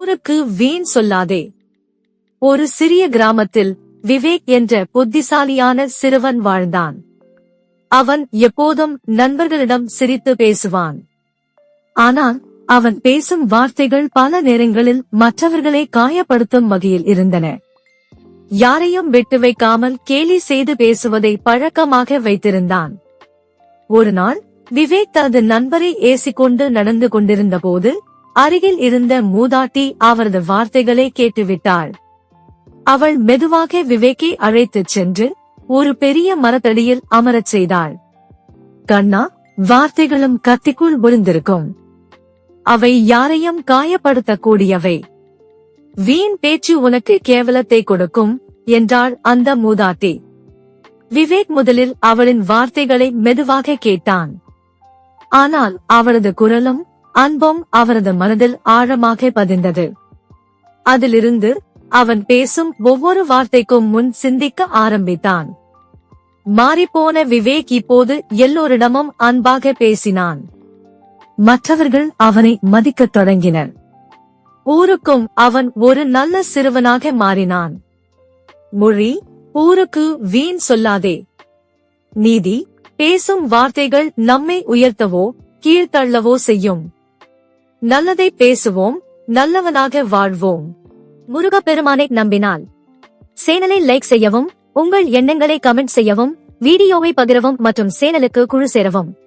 ஊருக்கு வீண் சொல்லாதே. ஒரு சிறிய கிராமத்தில் விவேக் என்ற புத்திசாலியான சிறுவன் வாழ்ந்தான். அவன் எப்போதும் நண்பர்களிடம் சிரித்து பேசுவான். ஆனால் அவன் பேசும் வார்த்தைகள் பல நேரங்களில் மற்றவர்களை காயப்படுத்தும் வகையில் இருந்தன. யாரையும் விட்டு வைக்காமல் கேலி செய்து பேசுவதை பழக்கமாக வைத்திருந்தான். ஒரு நாள் விவேக் தனது நண்பரை ஏசிக்கொண்டு நடந்து கொண்டிருந்த போது அருகில் இருந்த மூதாட்டி அவரது வார்த்தைகளை கேட்டுவிட்டாள். அவள் மெதுவாக விவேக்கை அழைத்துச் சென்று ஒரு பெரிய மரத்தடியில் அமரச் செய்தாள். கண்ணா வார்த்தைகளும் கத்திக்குள் விழுந்திருக்கும் அவை யாரையும் காயப்படுத்தக்கூடியவை. வீண் பேச்சு உனக்கு கேவலத்தை கொடுக்கும் என்றாள் அந்த மூதாட்டி. விவேக் முதலில் அவளின் வார்த்தைகளை மெதுவாக கேட்டான். ஆனால் அவரது குரலும் அன்பும் அவரது மனதில் ஆழமாக பதிந்தது. அதிலிருந்து அவன் பேசும் ஒவ்வொரு வார்த்தைக்கும் முன் சிந்திக்க ஆரம்பித்தான். மாறிப்போன விவேக் இப்போது எல்லோரிடமும் அன்பாக பேசினான். மற்றவர்கள் அவனை மதிக்கத் தொடங்கினர். ஊருக்கும் அவன் ஒரு நல்ல சிறுவனாக மாறினான். மொழி ஊருக்கு வீண் சொல்லாதே. நீதி பேசும் வார்த்தைகள் நம்மை உயர்த்தவோ கீழ்த்தள்ளவோ செய்யும். நல்லதை பேசுவோம் நல்லவனாக வாழ்வோம். முருகப்பெருமானை நம்பினால். சேனலை லைக் செய்யவும் உங்கள் எண்ணங்களை கமெண்ட் செய்யவும் வீடியோவை பகிரவும் மற்றும் சேனலுக்கு குழு சேரவும்.